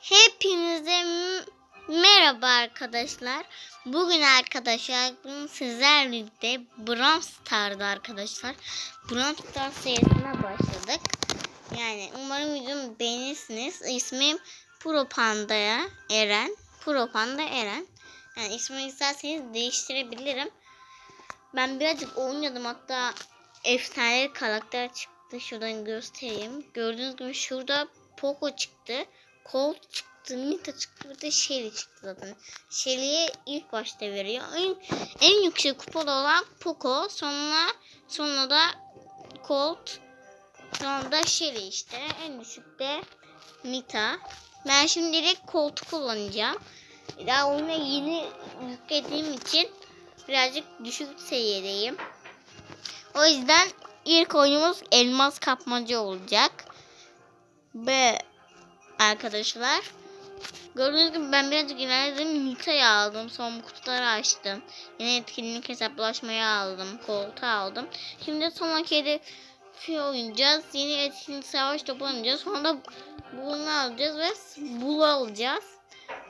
Hepinize merhaba arkadaşlar. Bugün arkadaşlar sizlerle birlikte Brawl Stars'da arkadaşlar. Brawl Stars serisine başladık. Yani umarım videomu beğenirsiniz. İsmim Pro Panda'ya Eren. Pro Panda Eren. Yani ismini isterseniz değiştirebilirim. Ben birazcık oynadım hatta efsane karakter çıktı. Şuradan göstereyim. Gördüğünüz gibi şurada Poco çıktı. Colt çıktı. Nita çıktı. Bir de Shelly çıktı zaten. Shelly'ye ilk başta veriyor. En, en yüksek kupalı olan Poco. Sonra sonra da Colt. Sonra da Shelly işte. En düşük de Nita. Ben şimdi direkt Colt'u kullanacağım. Daha oyuna yeni yüklediğim için birazcık düşük seviyedeyim. O yüzden ilk oyunumuz elmas kapmaca olacak. Ve arkadaşlar gördüğünüz gibi ben birazcık ilerledim. Nita'yı aldım. Son kutuları açtım. Yine etkinlik hesaplaşmayı aldım. Koltuğu aldım. Şimdi sonraki hedefi oynayacağız. Yeni etkinlik savaş topu oynayacağız. Sonra da bunu alacağız ve bulu alacağız.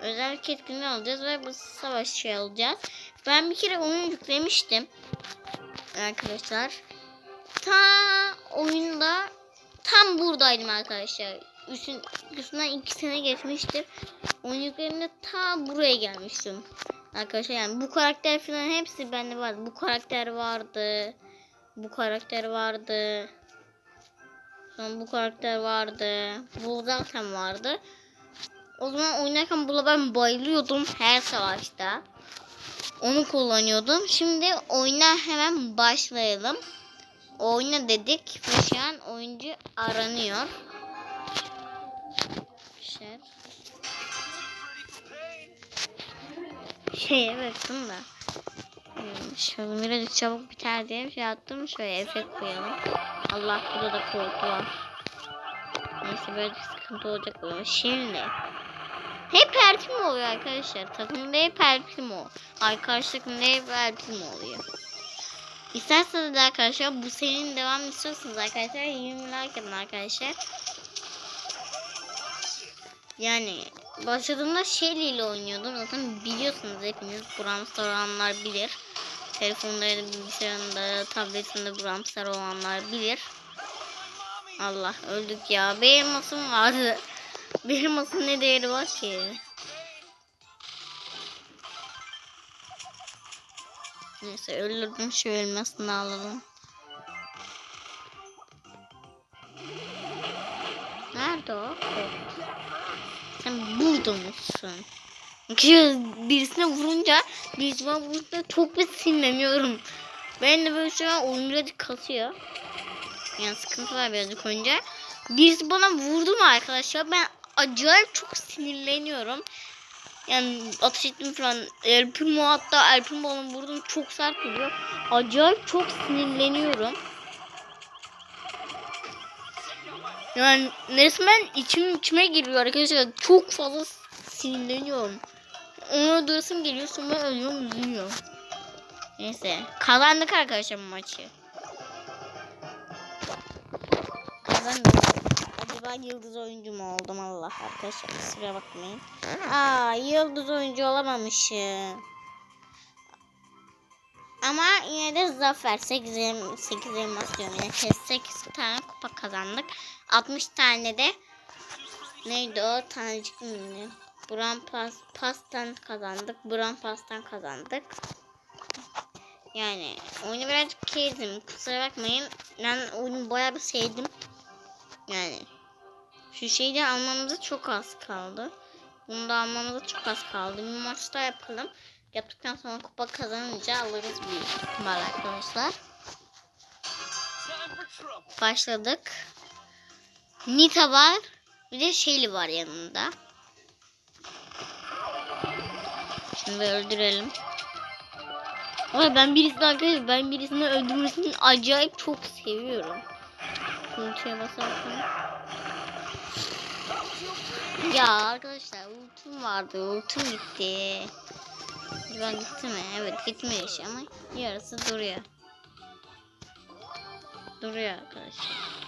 Özellik etkinliği alacağız ve bu savaş şey alacağız. Ben bir kere oyun yüklemiştim. Arkadaşlar. Ta oyunda buradaydım arkadaşlar. Üstün, üstünden iki sene geçmiştir. Oyun yüklerimde ta buraya gelmiştim. Arkadaşlar yani bu karakter falan hepsi bende vardı. Bu karakter vardı. Bu karakter vardı. Sonra bu karakter vardı. Bu zaten vardı. O zaman oynarken buna ben bayılıyordum her savaşta. Onu kullanıyordum. Şimdi oyuna hemen başlayalım. Oyna dedik ve şu an oyuncu aranıyor. Şey. Şeye baktım da. Hmm, Şöyle birazcık çabuk biter diye bir şey attım. Şöyle efekt koyalım. Allah burada da korku var. Neyse birazcık sıkıntı olacak böyle. Şimdi. Hep el mi oluyor arkadaşlar? Takımda hep el mi Ay karşı takımda hep el mi oluyor? İsterseniz de arkadaşlar bu serinin devamını istiyorsanız arkadaşlar 20 like atın arkadaşlar. Yani başladığımda Shelly ile oynuyordum. Zaten biliyorsunuz hepiniz Brawl Star olanlar bilir. Telefonda ya da bilgisayarında, tabletinde Brawl Star olanlar bilir. Allah öldük ya. Benim masum vardı. Benim masum ne değeri var ki? Neyse öldürdüm şu elmasını alalım. Nerede o? Sen burada mısın? Çünkü birisine vurunca birisine vurunca çok bir sinirleniyorum. Ben de böyle şu an oyun kasıyor. Yani sıkıntı var birazcık önce. Birisi bana vurdu mu arkadaşlar ben acayip çok sinirleniyorum. Yani ateş ettim falan. El Primo hatta El Primo'nun vurdum çok sert vuruyor. Acayip çok sinirleniyorum. Yani resmen içim içime giriyor arkadaşlar. Çok fazla sinirleniyorum. Ona durasım geliyor sonra ölüyorum üzülüyorum. Neyse. Kazandık arkadaşlar maçı. Kazandık. Acaba yıldız oyuncu mu oldum Allah arkadaşlar kusura bakmayın. Aa yıldız oyuncu olamamışım. Ama yine de zafer 8 8 elmas diyorum yine 8 tane kupa kazandık. 60 tane de neydi o tanecik mi? Buran pas, pastan kazandık. Buran pastan kazandık. Yani oyunu birazcık keyiflim. Kusura bakmayın. Ben oyunu bayağı bir sevdim. Yani şu şeyi de almamıza çok az kaldı. Bunu da almamıza çok az kaldı. Bir maç daha yapalım. Yaptıktan sonra kupa kazanınca alırız büyük ihtimal arkadaşlar. Başladık. Nita var. Bir de Shelly var yanında. Şimdi öldürelim. Ama ben birisini arkadaşlar ben birisini öldürmesini acayip çok seviyorum. Ultiye basarsan. Ya arkadaşlar ultim vardı. Ultim gitti. Ben gitti mi? Evet gitmiş ama yarısı duruyor. Duruyor arkadaşlar.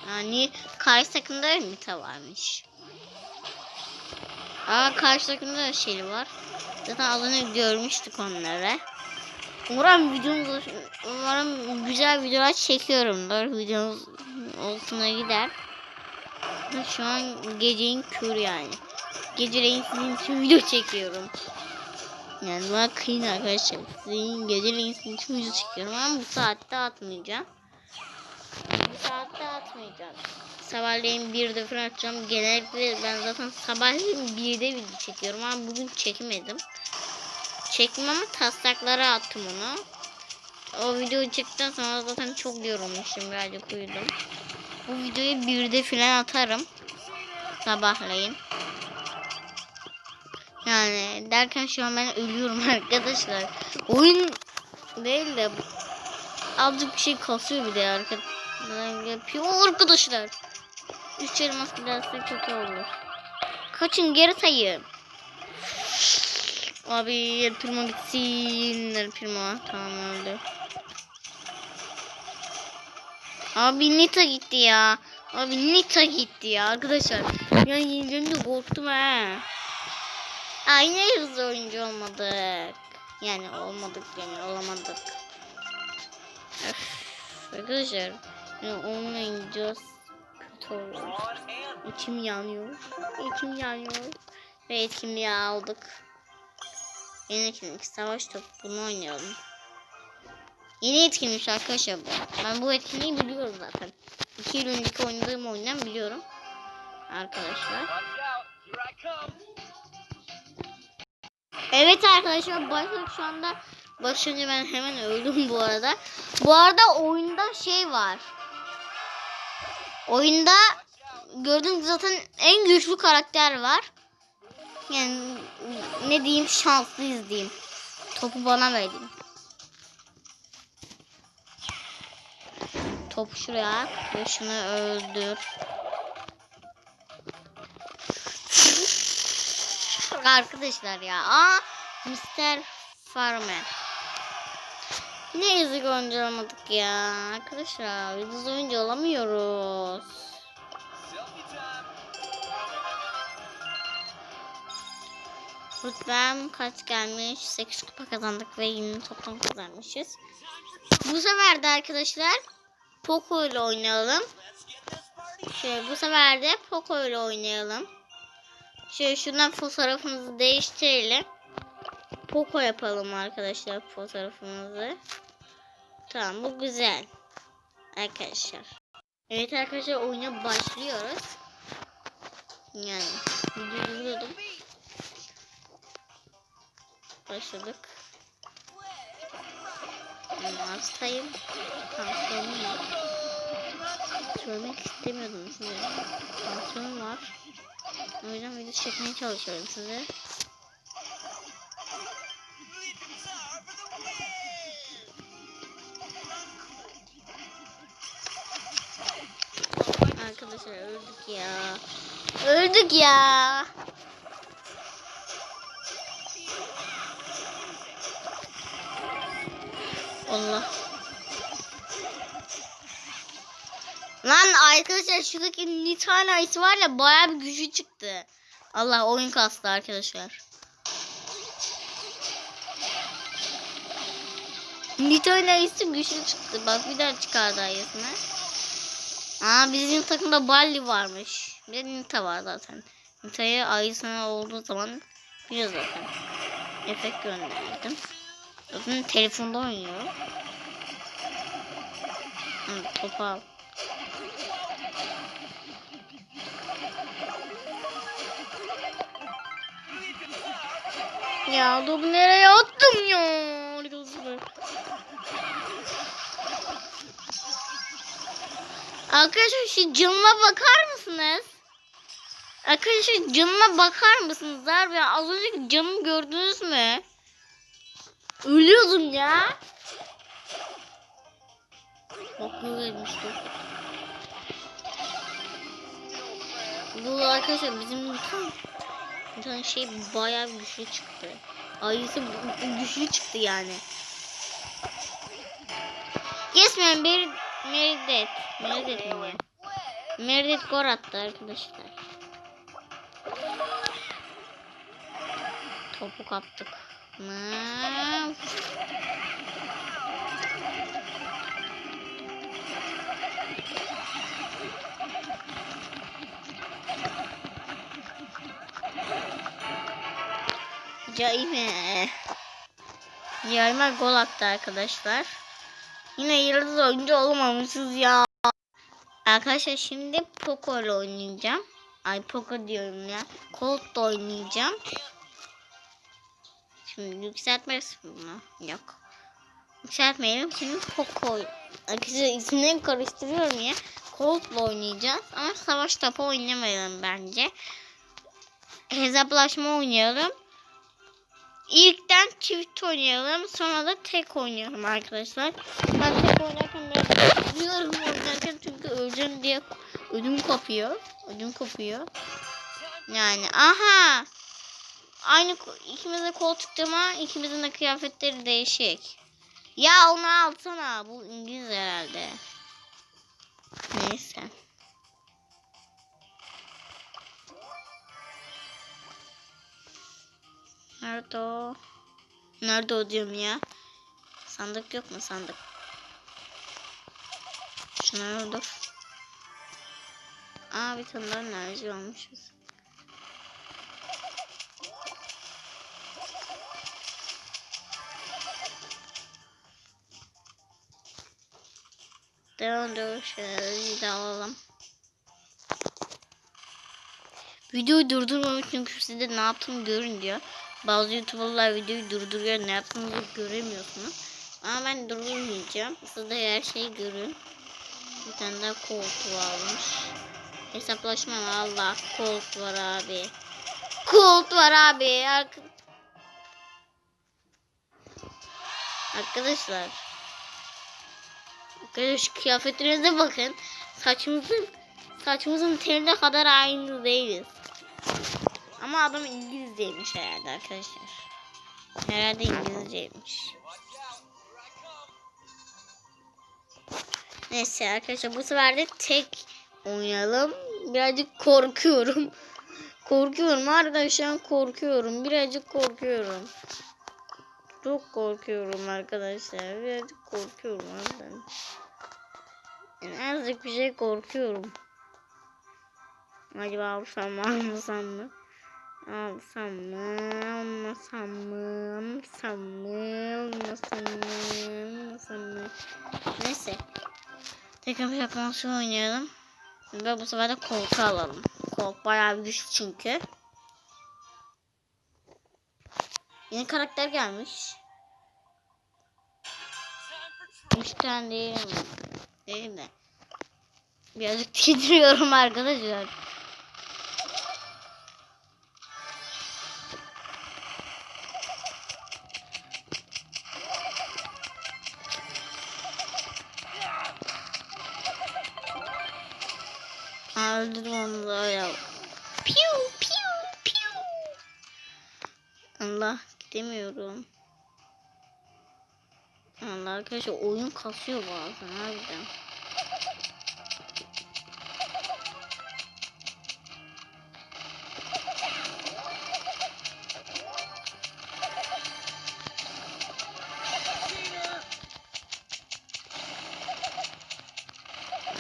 Yani karşı takımda Nita varmış. Aa karşı takımda da şey var. Zaten az önce görmüştük onları. Umarım videomuz umarım güzel videolar çekiyorumdur. Videomuz altına gider. Şu an gecenin kür yani. Geceleyin sizin için video çekiyorum. Yani bana kıyın arkadaşlar. Sizin geceleyin sizin için video çekiyorum ama bu saatte atmayacağım. Bu saatte atmayacağım. Sabahleyin bir de falan atacağım. Genellikle ben zaten sabahleyin bir de video çekiyorum ama bugün çekmedim. Çektim ama taslaklara attım onu. O video çıktıktan sonra zaten çok yorulmuşum birazcık uyudum. Bu videoyu bir de falan atarım. Sabahleyin. Yani derken şu an ben ölüyorum arkadaşlar. Oyun değil de azıcık bir şey kasıyor bir de arkadaşlar. Yapıyor arkadaşlar. Üç elmas giderse kötü olur. Kaçın geri sayın. Abi El Primo gitsin. El Primo tamam öldü. Abi Nita gitti ya. Abi Nita gitti ya arkadaşlar. Yani yenildiğimde korktum ha. Aa yine hızlı oyuncu olmadık. Yani olmadık yani olamadık. Öf, arkadaşlar yani olmayınca kötü olur. İçim yanıyor. İçim yanıyor. Ve etkinliği aldık. Yeni etkinlik savaş topu bunu oynayalım. Yeni etkinlik arkadaşlar bu. Ben bu etkinliği biliyorum zaten. İki yıl önceki oynadığım oyundan biliyorum. Arkadaşlar. Evet arkadaşlar başladık şu anda. Başlayınca ben hemen öldüm bu arada. Bu arada oyunda şey var. Oyunda gördüğünüz zaten en güçlü karakter var. Yani ne diyeyim şanslıyız diyeyim. Topu bana verin. Topu şuraya ve şunu öldür. Arkadaşlar ya. Aa, Mr. Farmer. Ne yazık oyuncu ya. Arkadaşlar yıldız oyuncu olamıyoruz. Rütbem kaç gelmiş? 8 kupa kazandık ve 20 toplam kazanmışız. Bu sefer de arkadaşlar Poco ile oynayalım. Şöyle bu sefer de Poco ile oynayalım. Şöyle şuradan fotoğrafımızı değiştirelim. Poco yapalım arkadaşlar fotoğrafımızı. Tamam bu güzel. Arkadaşlar. Evet arkadaşlar oyuna başlıyoruz. Yani. Başladık. Ben hastayım. Tansiyonum var. Söylemek istemiyordum size. Tansiyonum var. O yüzden video çekmeye çalışıyorum size. Arkadaşlar öldük ya. Öldük ya. Allah. Lan arkadaşlar şuradaki Nitane ayısı var ya bayağı bir gücü çıktı. Allah oyun kastı arkadaşlar. Nitane ayısı güçlü çıktı. Bak bir daha çıkardı ayısını. Aa bizim takımda Balli varmış. Bir de Nita var zaten. Nita'ya ayısına olduğu zaman biliyoruz zaten. Efekt gönderdim. Zaten telefonda oynuyor. Hı, topu al. Ya topu nereye attım ya? Arkadaşlar. Şu canıma bakar mısınız? Arkadaşlar canıma bakar mısınız? Harbi az önceki canımı gördünüz mü? Ölüyordum ya. Bak ne vermişti. Bu arkadaşlar bizim tam bir tane şey bayağı güçlü çıktı. Ayısı güçlü çıktı yani. Kesmeyen bir Meridet. Meridet mi? Meridet gol attı arkadaşlar. Topu kaptık mı? Cayme. Yayma gol attı arkadaşlar. Yine yıldız oyuncu olamamışız ya. Arkadaşlar şimdi Poco ile oynayacağım. Ay Poco diyorum ya. Colt oynayacağım. Yükseltmez bunu. Yok. Yükseltmeyelim. Şimdi Poco. Arkadaşlar isimleri karıştırıyorum ya. Colt ile oynayacağız. Ama savaş topu oynamayalım bence. Hesaplaşma oynayalım. İlkten çift oynayalım. Sonra da tek oynayalım arkadaşlar. Ben tek oynarken biraz üzülüyorum oynarken çünkü öleceğim diye ödüm kopuyor. Ödüm kopuyor. Yani aha. Aynı ikimiz de koltukta ama ikimizin de kıyafetleri değişik. Ya onu alsana. Bu İngiliz herhalde. Neyse. Nerede o? Nerede o diyorum ya? Sandık yok mu sandık? Şunları dur. Aa bir tane daha enerji almışız. Devam dur. Şöyle de alalım. Videoyu durdurmamak için size ne yaptığımı görün diyor. Bazı youtuberlar videoyu durduruyor ne yaptığınızı göremiyorsunuz. Ama ben durdurmayacağım. Siz de her şeyi görün. Bir tane daha koltuğu almış. Hesaplaşma Allah. Kolt var abi. Kolt var abi. Ark Arkadaşlar. Arkadaşlar kıyafetlerinize bakın. Saçımızın saçımızın teline kadar aynı değiliz. Ama adam İngilizceymiş herhalde arkadaşlar. Herhalde İngilizceymiş. Neyse arkadaşlar bu sefer de tek oynayalım. Birazcık korkuyorum. Korkuyorum arkadaşlar korkuyorum. Birazcık korkuyorum. Çok korkuyorum arkadaşlar. Birazcık korkuyorum harbiden. Yani azıcık bir şey korkuyorum. Acaba alsam mı almasam mı? Alsam mı? Almasam mı? Almasam mı? Almasam mı? Almasam mı? Neyse. Tekrar şakansı oynayalım. Ve bu sefer de koltuğu alalım. Koltuk bayağı bir güçlü çünkü. Yeni karakter gelmiş. Üç tane değil mi? Değil de. Birazcık titriyorum arkadaşlar. Arkadaşlar oyun kasıyor bazen harbiden.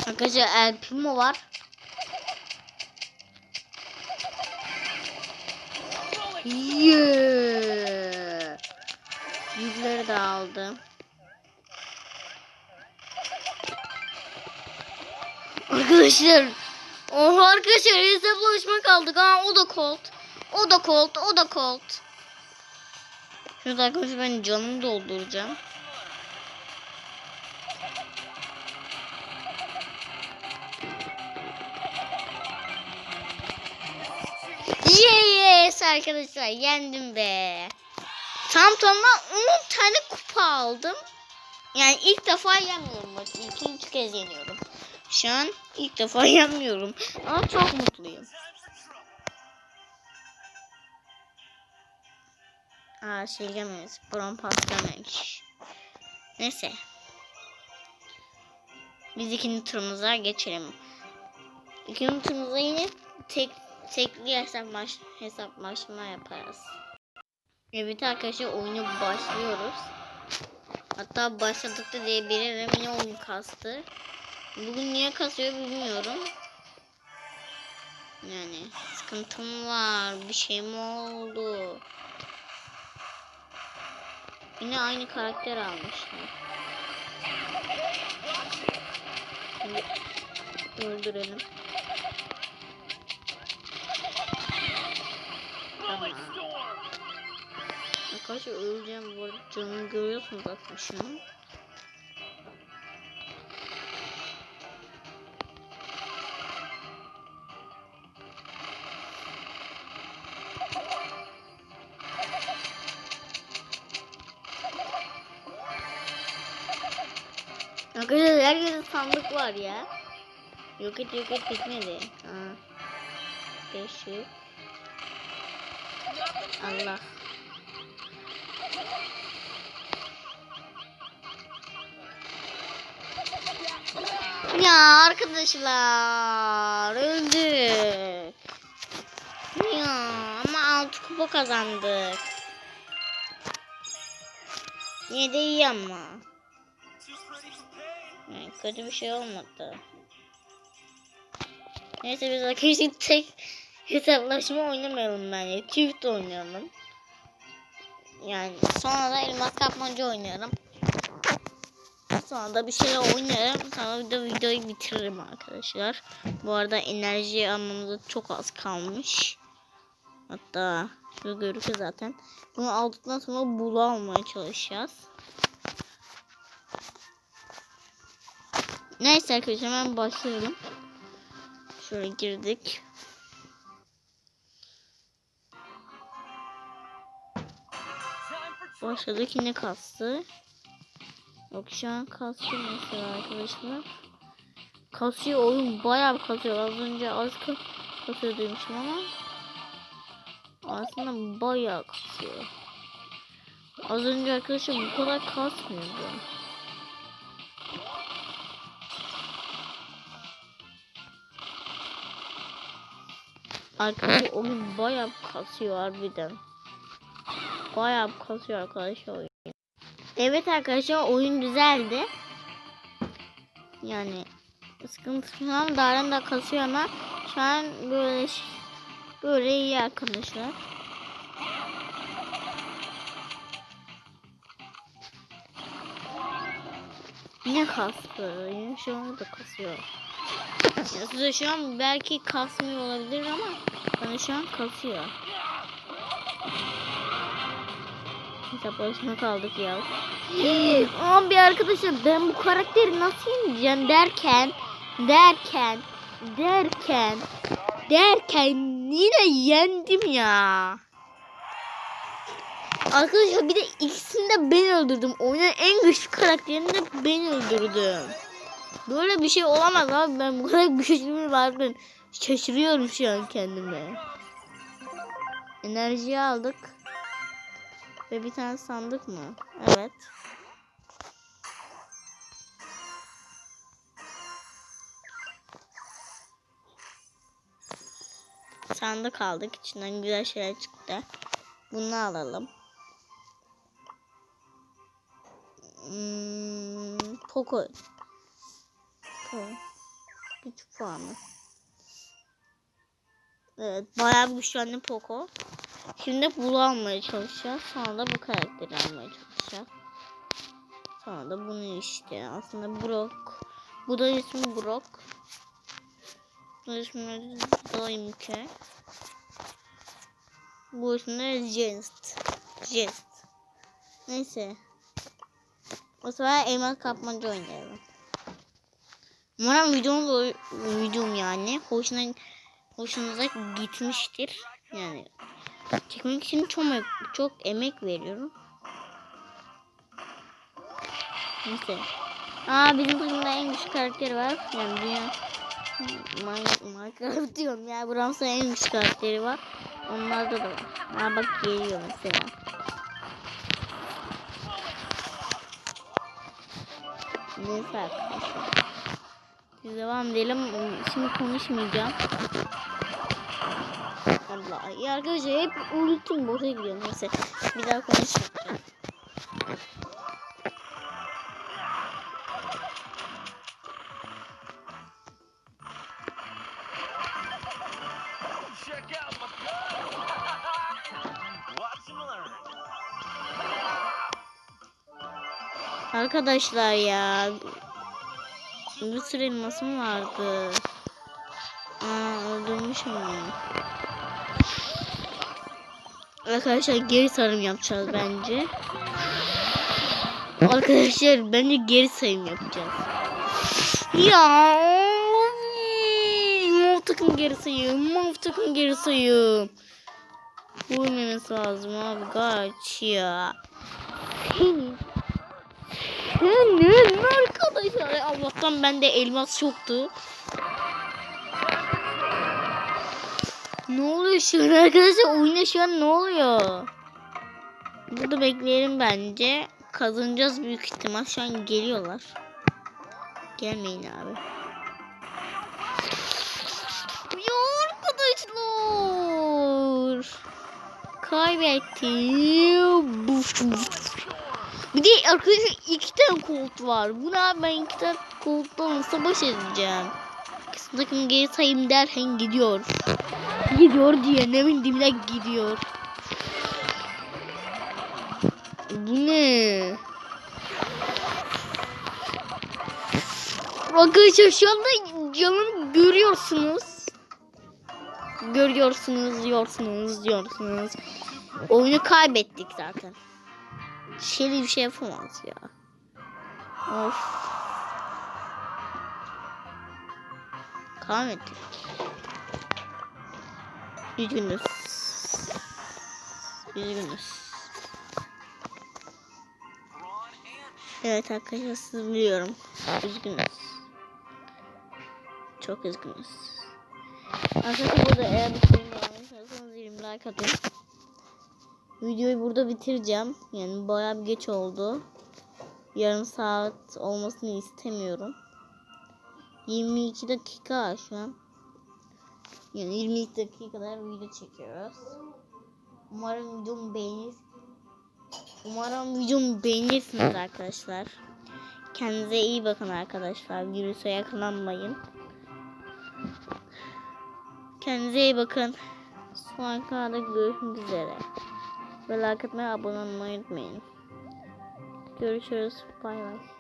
Arkadaşlar El Primo var. Yeah. Yükleri de aldım. Arkadaşlar. Oha arkadaşlar hesaplaşma kaldık. Ha o da Colt. O da Colt. O da Colt. Şurada arkadaşlar ben canımı dolduracağım. Yes arkadaşlar yendim be. Tam tamına 10 tane kupa aldım. Yani ilk defa yenmiyorum bak. İkinci kez yeniyorum. Şu an ilk defa yenmiyorum. Ama çok mutluyum. Aa şey gelmemiş. Bron gelmemiş. Neyse. Biz ikinci turumuza geçelim. İkinci turumuza yine tek tekli hesaplaş, hesaplaşma yaparız. Evet arkadaşlar oyunu başlıyoruz. Hatta başladık da diyebilirim. Yine oyun kastı. Bugün niye kasıyor bilmiyorum. Yani sıkıntım var. Bir şey mi oldu? Yine aynı karakter almışlar. Şimdi Öldürelim. Tamam. Arkadaşlar öleceğim bu arada canımı görüyorsunuz zaten şu. Arkadaşlar herkese sandık var ya. Yok et yok et bitmedi. Ha. Beşik. Allah. Ya arkadaşlar öldük. Ya ama altı kupa kazandık. Yine de iyi ama. Kötü bir şey olmadı. Neyse biz arkadaşlar tek hesaplaşma oynamayalım bence. Çift oynayalım. Yani sonra da elmas kapmaca oynarım. Sonra da bir şeyler oynarım. Sonra da videoyu bitiririm arkadaşlar. Bu arada enerji almamıza çok az kalmış. Hatta şöyle görüküyor zaten. Bunu aldıktan sonra bulu almaya çalışacağız. Neyse arkadaşlar hemen başlayalım. Şöyle girdik. Başladık yine kastı. Yok şu an kasıyor mesela arkadaşlar. Kasıyor oyun bayağı kasıyor. Az önce az ka kasıyor demiştim ama aslında bayağı kasıyor. Az önce arkadaşlar bu kadar kasmıyordu. Arkadaşlar oyun bayağı kasıyor harbiden. Bayağı kasıyor arkadaşlar oyun. Evet arkadaşlar oyun güzeldi. Yani sıkıntı falan Daren da kasıyor ama şu an böyle böyle iyi arkadaşlar. Yine kastı. Yine şu an da kasıyor. Ya size şu an belki kasmıyor olabilir ama bana şu an kasıyor. Hesaplaşma kaldık ya. Abi arkadaşlar ben bu karakteri nasıl yeneceğim derken derken derken derken yine yendim ya. Arkadaşlar bir de ikisini de ben öldürdüm. Oyunun en güçlü karakterini de ben öldürdüm. Böyle bir şey olamaz abi ben bu kadar güçlü varken şaşırıyorum şu an kendime. Enerjiyi aldık. Ve bir tane sandık mı? Evet. Sandık aldık. İçinden güzel şeyler çıktı. Bunu alalım. Hmm, Poco. Poco. Güç puanı. Evet bayağı bir güçlendi Poco. Şimdi bunu almaya çalışacağız. Sonra da bu karakteri almaya çalışacağız. Sonra da bunu işte. Aslında Brock. Bu da ismi Brock. Bu ismi Doimke. Bu ismi Jest. Jest. Neyse. O sefer elmas kapmaca oynayalım. Umarım videom, videom yani hoşuna hoşunuza gitmiştir. Yani çekmek için çok çok emek veriyorum. Neyse. Aa bizim takımda en güçlü karakteri var. Yani dünya Minecraft diyorum ya. Brams'a en güçlü karakteri var. Onlarda da var. Aa bak geliyor mesela. Neyse arkadaşlar. Biz devam edelim. Şimdi konuşmayacağım. Allah. Ya arkadaşlar hep unuttum boşa gidiyor. Neyse bir daha konuşmayacağım. Arkadaşlar ya. Bir sürü elmasım vardı. Aa öldürmüşüm onu. Arkadaşlar geri sarım yapacağız bence. Arkadaşlar bence geri sayım yapacağız. Ya. Mav takım geri sayım. Mav takım geri sayım. Vurmaması lazım abi kaç ya. Senin arkadaşlar. Allah'tan bende elmas yoktu. Ne oluyor şu an arkadaşlar? Oyunda şu an ne oluyor? Burada bekleyelim bence. Kazanacağız büyük ihtimal. Şu an geliyorlar. Gelmeyin abi. Ya arkadaşlar. Kaybettim. Bir de arkadaşlar iki tane kolt var. Bu ne abi ben iki tane koltla nasıl baş edeceğim? Takım geri sayayım derken gidiyor. Gidiyor diye ne bileyim gidiyor. Bu ne? Arkadaşlar şu anda canım görüyorsunuz. Görüyorsunuz, diyorsunuz, diyorsunuz. Oyunu kaybettik zaten. Şeli bir şey yapamaz ya. Of. Kaybettik. Üzgünüz. Üzgünüz. Evet arkadaşlar siz biliyorum. Üzgünüz. Çok üzgünüz. Arkadaşlar burada eğer bir şey beğenmişseniz 20 like atın. Videoyu burada bitireceğim. Yani bayağı bir geç oldu. Yarım saat olmasını istemiyorum. 22 dakika şu an. Yani 22 dakika kadar video çekiyoruz. Umarım videomu beğenir. Umarım videomu beğenirsiniz arkadaşlar. Kendinize iyi bakın arkadaşlar. Virüse yakalanmayın. Kendinize iyi bakın. Sonraki görüşmek üzere. Ve like atmayı, abone olmayı unutmayın. Görüşürüz. Bay bay.